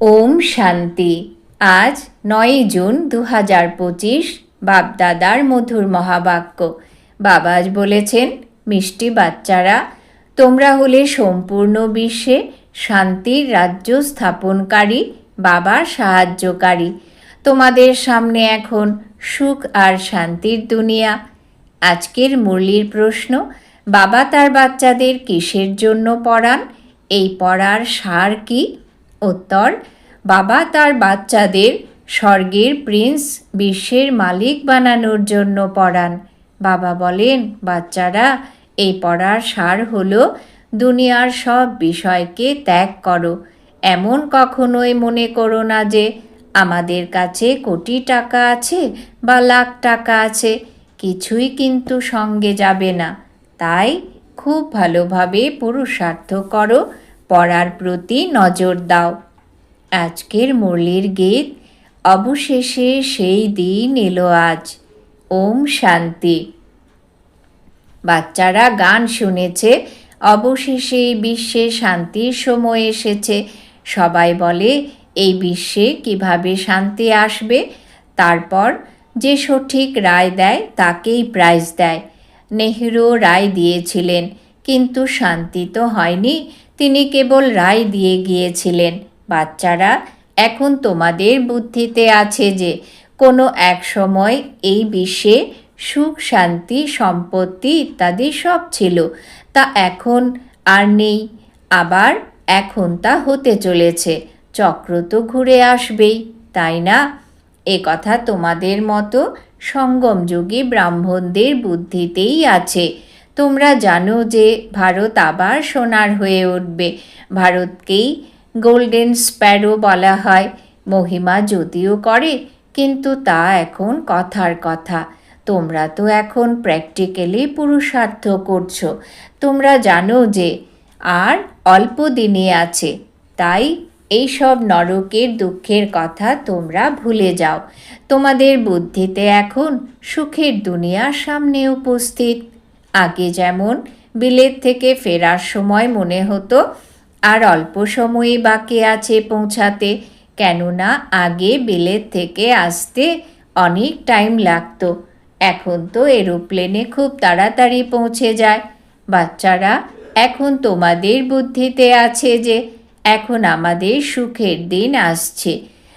ওম শান্তি। আজ নয়ই জুন দু হাজার পঁচিশ, বাপদাদার মধুর মহাবাক্য। বাবা আজ বলেছেন, মিষ্টি বাচ্চারা, তোমরা হলে সম্পূর্ণ বিশ্বে শান্তির রাজ্য স্থাপনকারী, বাবার সাহায্যকারী। তোমাদের সামনে এখন সুখ আর শান্তির দুনিয়া। আজকের মুরলির প্রশ্ন, বাবা তার বাচ্চাদের কিসের জন্য পড়ান? এই পড়ার সার কি? উত্তর, বাবা তার বাচ্চাদের স্বর্গের প্রিন্স বিশ্বের মালিক বানানোর জন্য পড়ান বাবা বলেন, বাচ্চারা, এই পড়ার সার হলো দুনিয়ার সব বিষয়কে ত্যাগ করো। এমন কখনোই মনে করো না যে আমাদের কাছে কোটি টাকা আছে বা লাখ টাকা আছে, কিছুই কিন্তু সঙ্গে যাবে না। তাই খুব ভালোভাবে পুরুষার্থ করো পড়ার প্রতি নজর দাও। আজকের মুরলির গীত, অবশেষে সেই দিন এলো আজ। ওম শান্তি। বাচ্চারা গান শুনেছে, অবশেষে বিশ্বে শান্তির সময় এসেছে। সবাই বলে, এই বিশ্বে কীভাবে শান্তি আসবে? তারপর যে সঠিক রায় দেয়, তাকেই প্রাইজ দেয়। নেহরু রায় দিয়েছিলেন, কিন্তু শান্তি তো হয়নি। তিনি কেবল রায় দিয়ে গিয়েছিলেন, বাচ্চারা, এখন তোমাদের বুদ্ধিতে আছে যে, কোনো এক সময় এই বিশ্বে সুখ, শান্তি, সম্পত্তি ইত্যাদি সব ছিল, তা এখন আর নেই, আবার এখন তা হতে চলেছে, চক্র তো ঘুরে আসবেই, তাই না? এ কথা তোমাদের মতো সঙ্গমযোগী ব্রাহ্মণদের বুদ্ধিতেই আছে তোমরা জানো যে ভারত আবার সোনার হয়ে উঠবে। ভারতকেই গোল্ডেন স্প্যারো বলা হয়। মহিমা যদিও করে, কিন্তু তা এখন কথার কথা। তোমরা তো এখন প্র্যাকটিক্যালি পুরুষার্থ করছ। তোমরা জানো যে আর অল্প দিনে আছে। তাই এইসব নরকের দুঃখের কথা তোমরা ভুলে যাও। তোমাদের বুদ্ধিতে এখন সুখের দুনিয়ার সামনে উপস্থিত। আগে যেমন বিলেত থেকে ফেরার সময় মনে হতো, আর অল্প সময়ই বাকি আছে পৌঁছাতে। কেননা আগে বিলেত থেকে আসতে অনেক টাইম লাগতো। এখন তো এরোপ্লেনে খুব তাড়াতাড়ি পৌঁছে যায়। বাচ্চারা, এখন তোমাদের বুদ্ধিতে আছে যে, এখন আমাদের সুখের দিন আসছে,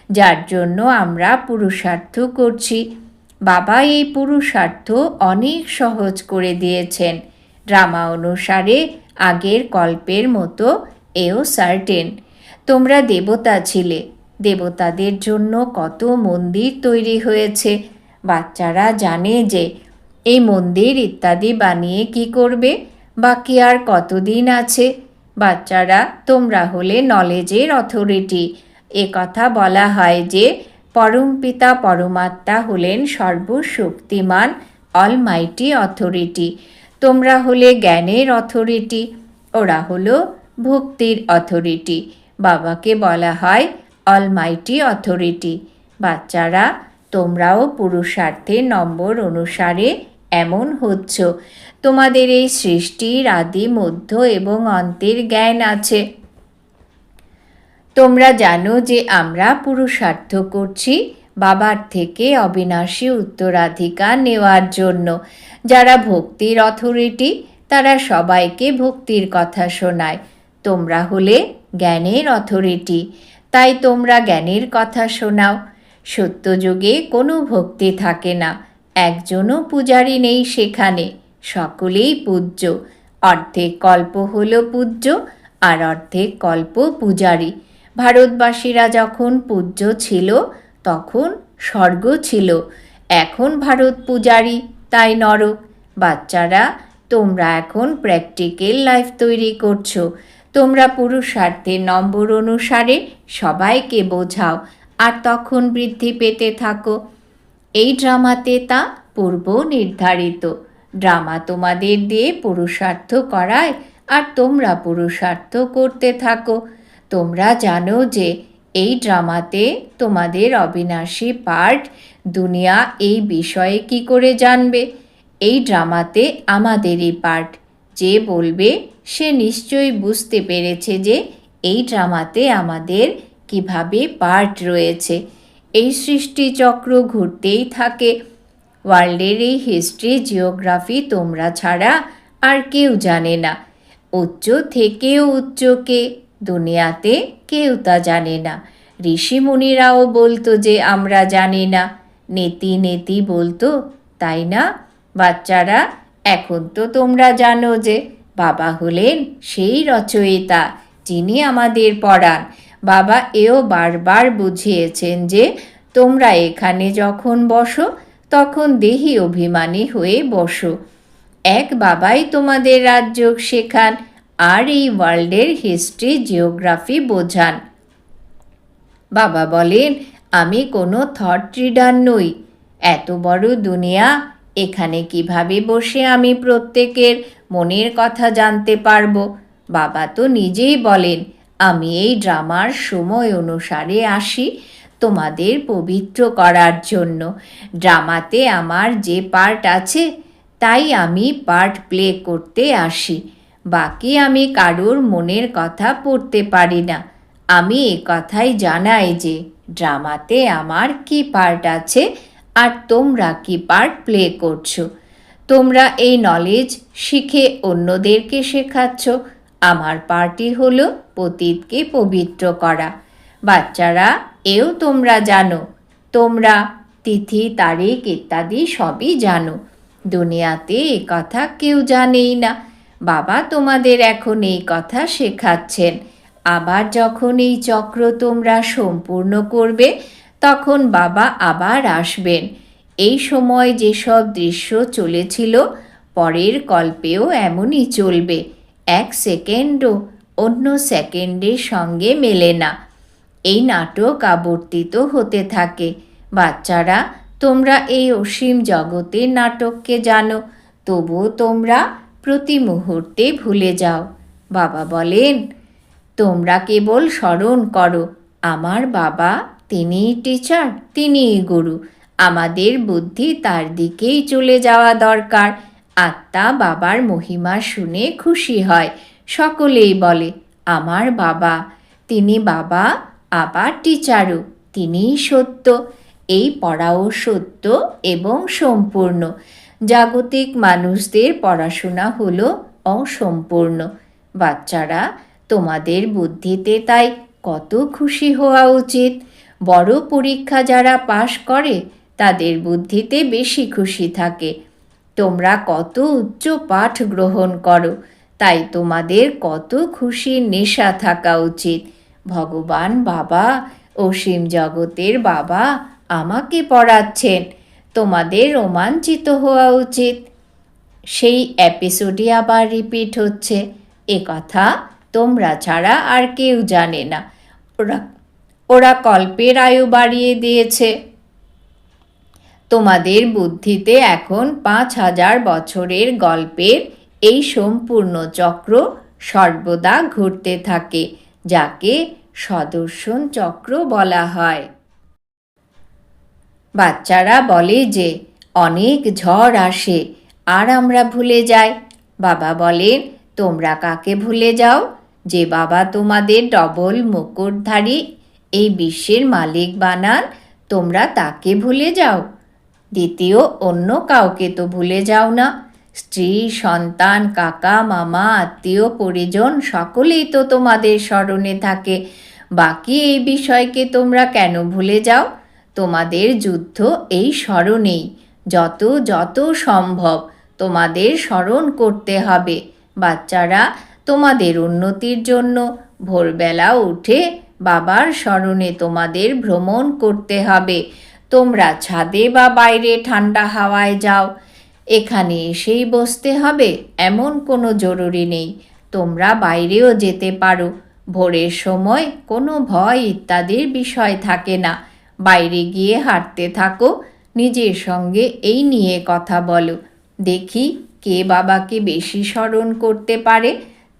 যার জন্য আমরা পুরুষার্থ করছি। বাবা এই পুরুষার্থ অনেক সহজ করে দিয়েছেন। ড্রামা অনুসারে আগের কল্পের মতো এও সার্টেন। তোমরা দেবতা ছিলে। দেবতাদের জন্য কত মন্দির তৈরি হয়েছে। বাচ্চারা জানে যে এই মন্দির ইত্যাদি বানিয়ে কি করবে? বাকি আর কতদিন আছে? বাচ্চারা, তোমরা হলে নলেজের অথরিটি। কথা বলা হয় যে পরমপিতা পরমাত্মা হলেন সর্বশক্তিমান অলমাইটি অথরিটি তোমরা হলে জ্ঞানের অথরিটি ওরা হলো ভক্তির অথরিটি বাবাকে বলা হয় অলমাইটি অথরিটি বাচ্চারা, তোমরাও পুরুষার্থের নম্বর অনুসারে এমন হচ্ছ। তোমাদের এই সৃষ্টির আদি মধ্য এবং অন্তের জ্ঞান আছে। তোমরা জানো যে আমরা পুরুষার্থ করছি, বাবার থেকে অবিনাশী উত্তরাধিকার নেওয়ার জন্য। যারা ভক্তির অথরিটি, তারা সবাইকে ভক্তির কথা শোনায়। তোমরা হলে জ্ঞানের অথরিটি, তাই তোমরা জ্ঞানের কথা শোনাও। সত্যযুগে কোনো ভক্তি থাকে না, একজনও পূজারী নেই সেখানে, সকলেই পূজ্য। অর্ধেক কল্প হলো পূজ্য, আর অর্ধেক কল্প পূজারী। ভারতবাসীরা যখন পূজ্য ছিল, তখন স্বর্গ ছিল। এখন ভারত পূজারী, তাই নরক। বাচ্চারা, তোমরা এখন প্র্যাকটিক্যাল লাইফ তৈরি করছ। তোমরা পুরুষার্থের নম্বর অনুসারে সবাইকে বোঝাও আর তখন বৃদ্ধি পেতে থাকো। এই ড্রামাতে তা পূর্ব নির্ধারিত। ড্রামা তোমাদের দিয়ে পুরুষার্থ করায় আর তোমরা পুরুষার্থ করতে থাকো। তোমরা জানো যে এই ড্রামাতে তোমাদের অবিনাশী পার্ট দুনিয়া এই বিষয়ে কি করে জানবে? এই ড্রামাতে আমাদেরই পার্ট। যে বলবে, সে নিশ্চয়ই বুঝতে পেরেছে যে এই ড্রামাতে আমাদের কীভাবে পার্ট রয়েছে। এই সৃষ্টিচক্র ঘুরতেই থাকে। ওয়ার্ল্ডের এই হিস্ট্রি, জিওগ্রাফি তোমরা ছাড়া আর কেউ জানে না। উচ্চ থেকেও উচ্চকে দুনিয়াতে কেউ তা জানে না। ঋষি মুনিরাও বলতো যে আমরা জানি না। নেতি নেতি বলতো, তাই না? বাচ্চারা, এখন তো তোমরা জানো যে বাবা হলেন সেই রচয়িতা যিনি আমাদের পড়ান বাবা এও বারবার বুঝিয়েছেন যে তোমরা এখানে যখন বসো, তখন দেহি অভিমানী হয়ে বসো। এক বাবাই তোমাদের রাজ্য শেখান আর এই ওয়ার্ল্ডের হিস্ট্রি, জিওগ্রাফি বোঝান। বাবা বলেন, আমি কোনো থট রিডার নই। এত বড় দুনিয়া, এখানে কীভাবে বসে আমি প্রত্যেকের মনের কথা জানতে পারব? বাবা তো নিজেই বলেন, আমি এই ড্রামার সময় অনুসারে আসি তোমাদের পবিত্র করার জন্য। ড্রামাতে আমার যে পার্ট আছে, তাই আমি পার্ট প্লে করতে আসি। বাকি আমি কারোর মনের কথা পড়তে পারি না। আমি এ কথাই জানাই যে, ড্রামাতে আমার কি পার্ট আছে আর তোমরা কি পার্ট প্লে করছ? তোমরা এই নলেজ শিখে অন্যদেরকে শেখাচ্ছ। আমার পার্টি হলো পতীতকে পবিত্র করা। বাচ্চারা, এও তোমরা জানো। তোমরা তিথি, তারিখ ইত্যাদি সবই জানো। দুনিয়াতে এ কথা কেউ জানেই না। বাবা তোমাদের এখন এই কথা শেখাচ্ছেন। আবার যখন এই চক্র তোমরা সম্পূর্ণ করবে, তখন বাবা আবার আসবেন। এই সময় যেসব দৃশ্য চলেছিল, পরের কল্পেও এমনই চলবে। এক সেকেন্ডও অন্য সেকেন্ডের সঙ্গে মেলে না। এই নাটক আবর্তিত হতে থাকে। বাচ্চারা, তোমরা এই অসীম জগতের নাটককে জানো, তবুও তোমরা প্রতি মুহূর্তে ভুলে যাও। বাবা বলেন, তোমরা কেবল স্মরণ করো, আমার বাবা তিনিই টিচার তিনিই গুরু। আমাদের বুদ্ধি তার দিকেই চলে যাওয়া দরকার। আত্মা বাবার মহিমা শুনে খুশি হয়। সকলেই বলে, আমার বাবা, তিনি বাবা, আবার টিচারও তিনিই সত্য। এই পড়াও সত্য এবং সম্পূর্ণ। জাগতিক মানুষদের পড়াশোনা হলো অসম্পূর্ণ। বাচ্চারা তোমাদের বুদ্ধিতে তাই কত খুশি হওয়া উচিত। বড় পরীক্ষা যারা পাশ করে, তাদের বুদ্ধিতে বেশি খুশি থাকে। তোমরা কত উচ্চ পাঠ গ্রহণ করো, তাই তোমাদের কত খুশির নেশা থাকা উচিত। ভগবান বাবা অসীম জগতের বাবা আমাকে পড়াচ্ছেন। তোমাদের রোমাঞ্চিত হওয়া উচিত। সেই এপিসোডই আবার রিপিট হচ্ছে। এ কথা তোমরা ছাড়া আর কেউ জানে না। ওরা ওরা কল্পের আয়ু বাড়িয়ে দিয়েছে। তোমাদের বুদ্ধিতে এখন পাঁচ হাজার বছরের গল্পের এই সম্পূর্ণ চক্র সর্বদা ঘুরতে থাকে, যাকে সদর্শন চক্র বলা হয়। বাচ্চারা বলে যে, অনেক ঝড় আসে, আর আমরা ভুলে যাই। বাবা বলেন তোমরা কাকে ভুলে যাও? যে বাবা তোমাদের ডবল মুকুটধারী, এই বিশ্বের মালিক বানান, তোমরা তাকে ভুলে যাও। দ্বিতীয়, অন্য কাউকে তো ভুলে যাও না। স্ত্রী, সন্তান, কাকা, মামা, আত্মীয়, পরিজন, সকলেই তো তোমাদের স্মরণে থাকে। বাকি এই বিষয়কে তোমরা কেন ভুলে যাও? তোমাদের যুদ্ধ এই স্মরণেই। যত যত সম্ভব তোমাদের স্মরণ করতে হবে। বাচ্চারা, তোমাদের উন্নতির জন্য ভোরবেলা উঠে বাবার স্মরণে তোমাদের ভ্রমণ করতে হবে। তোমরা ছাদে বা বাইরে ঠান্ডা হাওয়ায় যাও। এখানে এসেই বসতে হবে, এমন কোনো জরুরি নেই। তোমরা বাইরেও যেতে পারো। ভোরের সময় কোনো ভয় ইত্যাদির বিষয় থাকে না। বাইরে গিয়ে হাঁটতে থাকো। নিজের সঙ্গে এই নিয়ে কথা বলো। দেখি কে বাবাকে বেশি স্মরণ করতে পারে।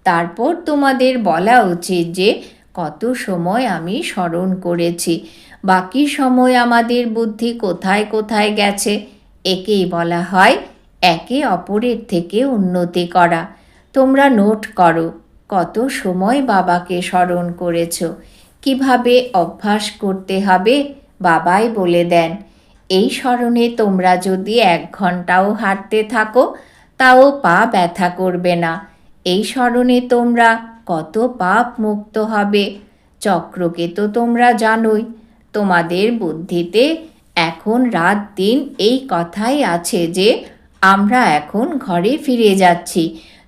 তারপর তোমাদের বলা উচিত যে, কত সময় আমি স্মরণ করেছি। বাকি সময় আমাদের বুদ্ধি কোথায় কোথায় গেছে? একেই বলা হয় একে অপরের থেকে উন্নতি করা। তোমরা নোট করো, কত সময় বাবাকে স্মরণ করেছ? কীভাবে অভ্যাস করতে হবে? বাবাই বলে দেন, এই স্মরণে তোমরা যদি এক ঘন্টাও হাঁটতে থাকো, তাও পা ব্যথা করবে না। এই স্মরণে তোমরা কত পাপ মুক্ত হবে। চক্রকে তো তোমরা জানোই, তোমাদের বুদ্ধিতে এখন রাত দিন এই কথাই আছে যে, আমরা এখন ঘরে ফিরে যাচ্ছি।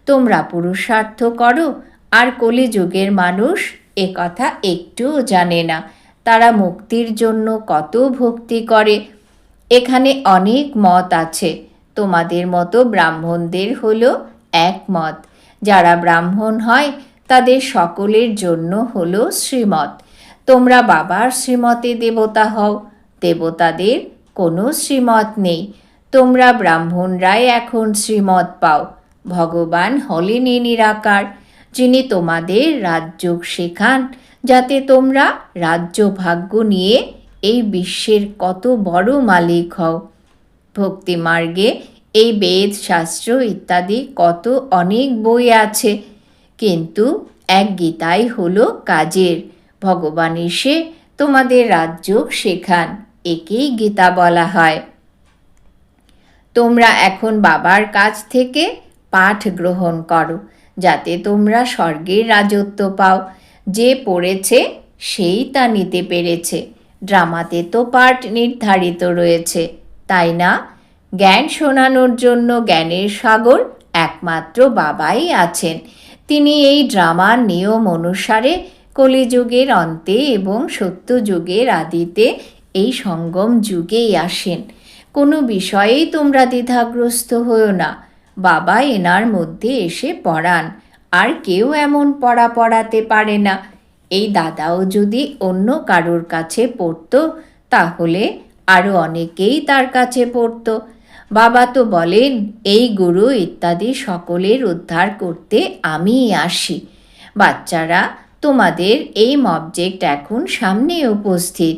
তোমরা পুরুষার্থ করো, আর কলিযুগের মানুষ এ কথা একটুও জানে না। তারা মুক্তির জন্য কত ভক্তি করে? এখানে অনেক মত আছে। তোমাদের মতো ব্রাহ্মণদের হলো এক মত। যারা ব্রাহ্মণ হয়, তাদের সকলের জন্য হলো শ্রীমত। তোমরা বাবার শ্রীমতে দেবতা হও। দেবতাদের কোনো শ্রীমত নেই। তোমরা ব্রাহ্মণরাই এখন শ্রীমত পাও। ভগবান হলেন নিরাকার, যিনি তোমাদের রাজযোগ শেখান। যাতে তোমরা রাজ্য ভাগ্য নিয়ে এই বিশ্বের কত বড় মালিক হও। ভক্তিমার্গে এই বেদ, শাস্ত্র ইত্যাদি কত অনেক বই আছে। কিন্তু এক গীতাই হলো কাজের। ভগবান এসে তোমাদের রাজ্য শেখান, একেই গীতা বলা হয়। তোমরা এখন বাবার কাছ থেকে পাঠ গ্রহণ করো, যাতে তোমরা স্বর্গের রাজত্ব পাও। যে পড়েছে সেই তা নিতে পেরেছে। ড্রামাতে তো পাঠ নির্ধারিত রয়েছে, তাই না? জ্ঞান শোনানোর জন্য জ্ঞানের সাগর একমাত্র বাবাই আছেন। তিনি এই ড্রামার নিয়ম অনুসারে কলিযুগের অন্তে এবং সত্যযুগের আদিতে এই সঙ্গম যুগেই আসেন। কোনো বিষয়েই তোমরা দ্বিধাগ্রস্ত হও না। বাবা এনার মধ্যে এসে পড়ান। আর কেউ এমন পড়া পড়াতে পারে না। এই দাদাও যদি অন্য কারোর কাছে পড়তো, তাহলে আরও অনেকেই তার কাছে পড়তো। বাবা তো বলেন, এই গুরু ইত্যাদি সকলের উদ্ধার করতে আমিই আসি। বাচ্চারা, তোমাদের এই মবজেক্ট এখন সামনে উপস্থিত।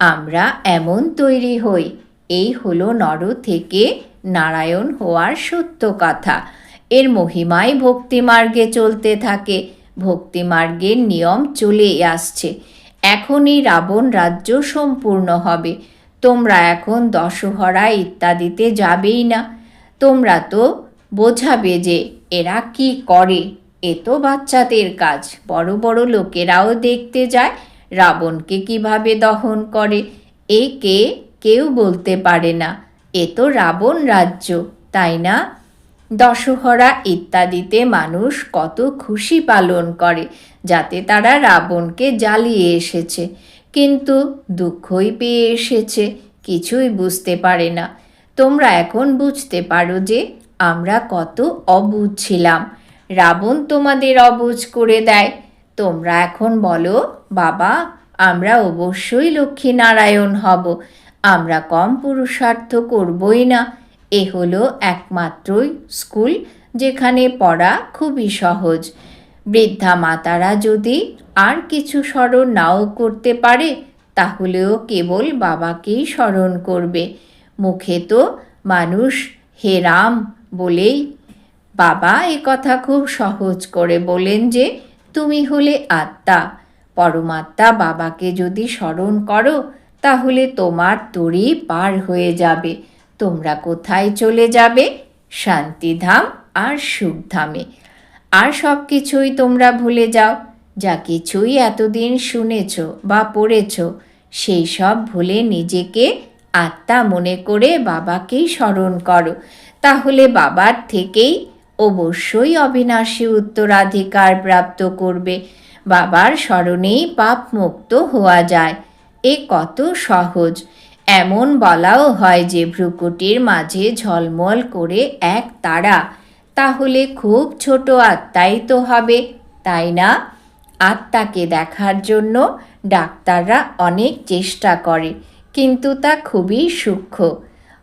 আমরা এমন তৈরি হই। এই হলো নর থেকে নারায়ণ হওয়ার সত্য কথা। এর মহিমাই ভক্তিমার্গে চলতে থাকে। ভক্তিমার্গের নিয়ম চলে আসছে। এখনই রাবণ রাজ্য সম্পূর্ণ হবে। তোমরা এখন দশহরা ইত্যাদিতে যাবেই না। তোমরা তো বোঝাবে যে এরা কি করে। এ তো বাচ্চাদের কাজ। বড় বড় লোকেরাও দেখতে যায় রাবণকে কীভাবে দহন করে। একে কেউ বলতে পারে না। এ তো রাবণ রাজ্য, তাই না? দশহরা ইত্যাদিতে মানুষ কত খুশি পালন করে, যাতে তারা রাবণকে জ্বালিয়ে এসেছে। কিন্তু দুঃখই পেয়ে এসেছে, কিছুই বুঝতে পারে না। তোমরা এখন বুঝতে পারো যে আমরা কত অবুঝ ছিলাম। রাবণ তোমাদের অবুঝ করে দেয়। তোমরা এখন বলো, বাবা, আমরা অবশ্যই লক্ষ্মীনারায়ণ হব। আমরা কম পুরুষার্থ করবই না। এ হলো একমাত্রই স্কুল যেখানে পড়া খুবই সহজ। বৃদ্ধা মাতারা যদি আর কিছু স্মরণ নাও করতে পারে, তাহলেও কেবল বাবাকেই স্মরণ করবে। মুখে তো মানুষ হে রাম বলেই। বাবা এ কথা খুব সহজ করে বলেন যে, তুমি হলে আত্মা। পরমাত্মা বাবাকে যদি স্মরণ করো, তাহলে তোমার তরি পার হয়ে যাবে। তোমরা কোথায় চলে যাবে? শান্তিধাম আর সুখধামে। আর সব কিছুই তোমরা ভুলে যাও। যা কিছুই এতদিন শুনেছ বা পড়েছ, সেই সব ভুলে নিজেকে আত্মা মনে করে বাবাকেই স্মরণ করো। তাহলে বাবার থেকেই অবশ্যই অবিনাশী উত্তরাধিকার প্রাপ্ত করবে। বাবার স্মরণেই পাপ মুক্ত হওয়া যায়। এ কত সহজ। এমন বলাও হয় যে ভ্রুকুটির মাঝে ঝলমল করে এক তারা। তাহলে খুব ছোট আত্মাই তো হবে, তাই না? আত্মাকে দেখার জন্য ডাক্তাররা অনেক চেষ্টা করে, কিন্তু তা খুবই সূক্ষ্ম।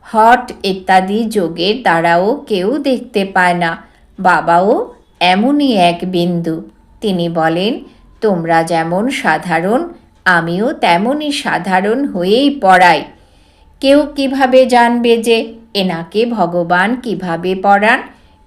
হট ইত্যাদি যোগের দ্বারাও কেউ দেখতে পায় না। বাবাও এমনই এক বিন্দু। তিনি বলেন, তোমরা যেমন সাধারণ আমিও তেমনই সাধারণ হয়েই পড়াই। কেউ কীভাবে জানবে যে এনাকে ভগবান কীভাবে পড়ান?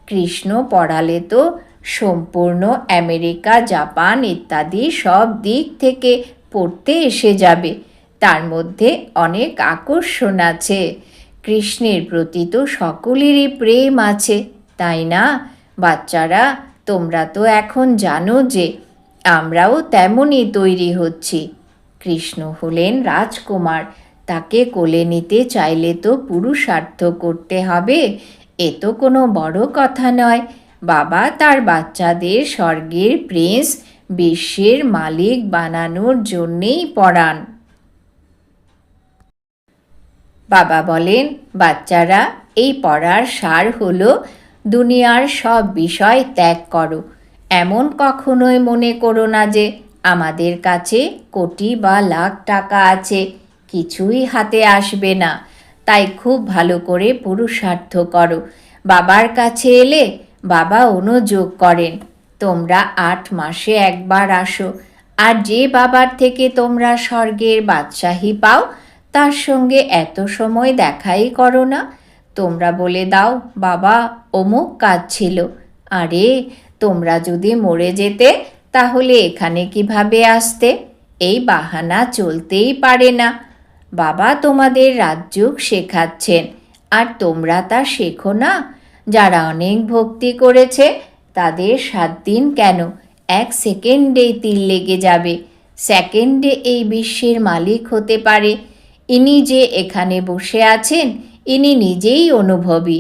কৃষ্ণ পড়ালে তো সম্পূর্ণ আমেরিকা, জাপান ইত্যাদি সব দিক থেকে পড়তে এসে যাবে। তার মধ্যে অনেক আকর্ষণ আছে। কৃষ্ণের প্রতি তো সকলেরই প্রেম আছে, তাই না? বাচ্চারা, তোমরা তো এখন জানো যে আমরাও তেমনই তৈরি হচ্ছি। কৃষ্ণ হলেন রাজকুমার। তাকে কোলে নিতে চাইলে তো পুরুষার্থ করতে হবে। এ তো কোনো বড় কথা নয়। বাবা তার বাচ্চাদের স্বর্গের প্রিন্স বিশ্বের মালিক বানানোর জন্যেই পড়ান বাবা বলেন, বাচ্চারা, এই পড়ার সার হলো, দুনিয়ার সব বিষয় ত্যাগ করো। এমন কখনোই মনে করো না যে আমাদের কাছে কোটি বা লাখ টাকা আছে, কিছুই হাতে আসবে না। তাই খুব ভালো করে পুরুষার্থ করো। বাবার কাছে এলে বাবা অনুযোগ করেন, তোমরা আট মাসে একবার আসো। আর যে বাবার থেকে তোমরা স্বর্গের বাদশাহী পাও, তার সঙ্গে এত সময় দেখাই করো না। তোমরা বলে দাও, বাবা, অমুক কাজ ছিল। আরে, তোমরা যদি মরে যেতে তাহলে এখানে কীভাবে আসতে? এই বাহানা চলতেই পারে না। বাবা তোমাদের রাজযোগ শেখাচ্ছেন, আর তোমরা তা শেখো না। যারা অনেক ভক্তি করেছে, তাদের সাত দিন কেন? এক সেকেন্ডেই তিল লেগে যাবে। সেকেন্ডে এই বিশ্বের মালিক হতে পারে। ইনি যে এখানে বসে আছেন, ইনি নিজেই অনুভবী।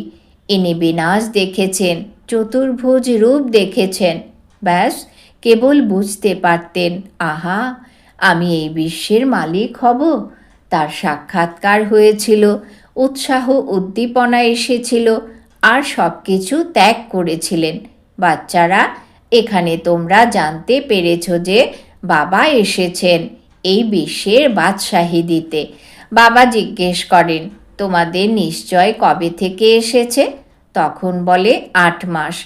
ইনি বিনাশ দেখেছেন, চতুর্ভুজ রূপ দেখেছেন। ব্যাস কেবল বুঝতে পারতেন, আহা, আমি এই বিশ্বের মালিক হব। তার সাক্ষাৎকার হয়েছিল, উৎসাহ উদ্দীপনা এসেছিল, আর সব কিছু ত্যাগ করেছিলেন। বাচ্চারা, এখানে তোমরা জানতে পেরেছ যে বাবা এসেছেন এই বিশ্বের বাদশাহী দিতে। বাবা জিজ্ঞেস করেন, তোমাদের নিশ্চয় কবে থেকে এসেছে? তখন বলে, আট মাস।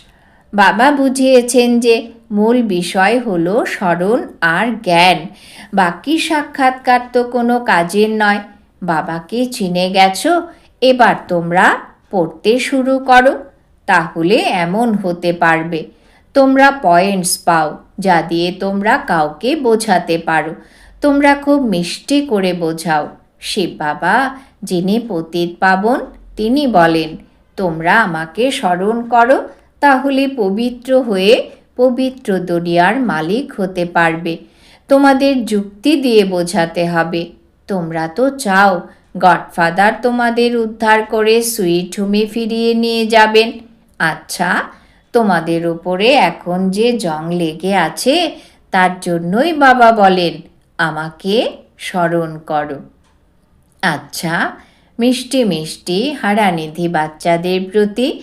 বাবা বুঝিয়েছেন যে মূল বিষয় হল স্মরণ আর জ্ঞান। বাকি সাক্ষাৎকার তো কোনো কাজের নয়। বাবাকে চিনে গেছো, এবার তোমরা পড়তে শুরু করো, তাহলে এমন হতে পারবে। তোমরা পয়েন্টস পাও, যা দিয়ে তোমরা কাউকে বোঝাতে পারো। তোমরা খুব মিষ্টি করে বোঝাও। শিব বাবা, যিনি পতিত পাবন, তিনি বলেন, তোমরা আমাকে স্মরণ করো তাহলে পবিত্র হয়ে পবিত্র দরিয়ার মালিক হতে পারবে। তোমাদের যুক্তি দিয়ে বোঝাতে হবে। তোমরা তো চাও, গডফাদার তোমাদের উদ্ধার করে সুইট হোমে ফিরিয়ে নিয়ে যাবেন। আচ্ছা তোমাদের ওপরে এখন যে জং লেগে আছে, তার জন্যই বাবা বলেন, আমাকে স্মরণ করো। আচ্ছা মিষ্টি মিষ্টি হারানিধি বাচ্চাদের প্রতি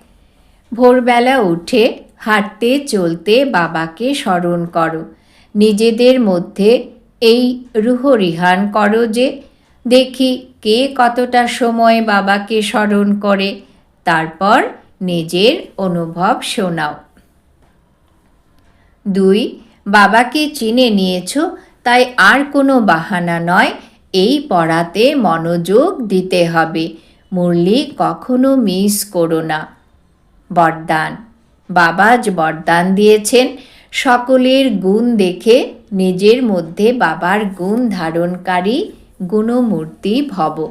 ভোরবেলা উঠে হাঁটতে, চলতে বাবাকে স্মরণ করো। নিজেদের মধ্যে এই রুহরিহান করো যে, দেখি কে কতটা সময় বাবাকে স্মরণ করে। তারপর নিজের অনুভব শোনাও। দুই, বাবাকে চিনে নিয়েছ, তাই আর কোনো বাহানা নয়, এই পড়াতে মনোযোগ দিতে হবে। মুরলি কখনো মিস করো না। বরদান। বাবা বরদান দিয়েছেন। সকলের গুণ দেখে নিজের মধ্যে বাবার গুণ ধারণকারী গুণমূর্তি ভব।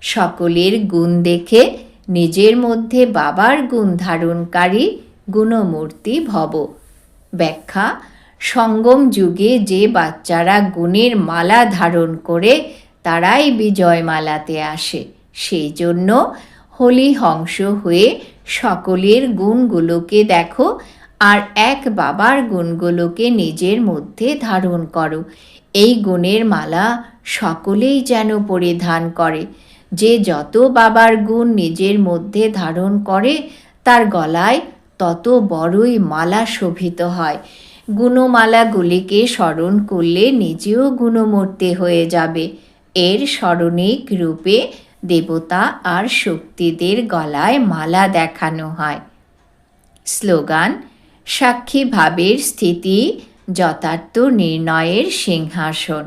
সকলের গুণ দেখে নিজের মধ্যে বাবার গুণ ধারণকারী গুণমূর্তি ভব। ব্যাখ্যা, সঙ্গম যুগে যে বাচ্চারা গুণের মালা ধারণ করে, তারাই বিজয় মালাতে আসে। সেই জন্য হোলি হংস হয়ে সকলের গুণগুলোকে দেখো আর এক বাবার গুণগুলোকে নিজের মধ্যে ধারণ করো। এই গুণের মালা সকলেই যেন পরিধান করে। যে যত বাবার গুণ নিজের মধ্যে ধারণ করে, তার গলায় তত বড়ই মালা শোভিত হয়। গুণমালাগুলিকে স্মরণ করলে নিজেও গুণমূর্তি হয়ে যাবে। এর স্মরণিক রূপে দেবতা আর শক্তিদের গলায় মালা দেখানো হয়। স্লোগান সাক্ষী ভাবের স্থিতি, যথার্থ নির্ণয়ের সিংহাসন।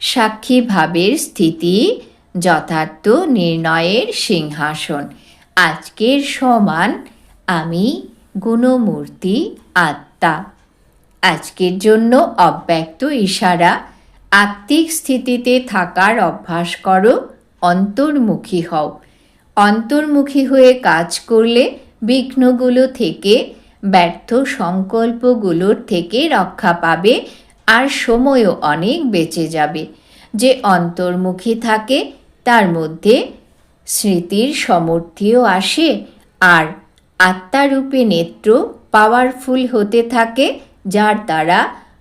সাক্ষী ভাবের স্থিতি, যথার্থ নির্ণয়ের সিংহাসন। আজকের সমান, আমি, গুণমূর্তি, আত্মা। আজকের জন্য অব্যক্ত ইশারা, আত্মিক স্থিতিতে থাকার অভ্যাস করো। অন্তর্মুখী হও। অন্তর্মুখী হয়ে কাজ করলে বিঘ্নগুলো থেকে, ব্যর্থ সংকল্পগুলোর থেকে রক্ষা পাবে আর সময়ও অনেক বেঁচে যাবে। যে অন্তর্মুখী থাকে, তার মধ্যে স্মৃতির সমর্থিও আসে আর আত্মারূপে নেত্র পাওয়ারফুল হতে থাকে, যার দ্বারা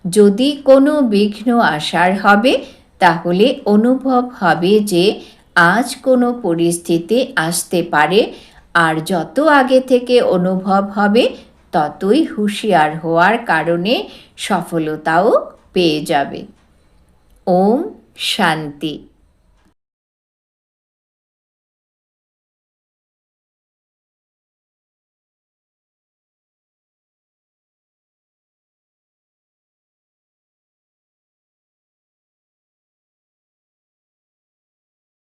যদি কোনো বিঘ্ন আসার হবে, তাহলে অনুভব হবে যে আজ কোনো পরিস্থিতি আসতে পারে, আর যত আগে থেকে অনুভব হবে, ততই হুঁশিয়ার হওয়ার কারণে সফলতাও পেয়ে যাবে। ওম শান্তি।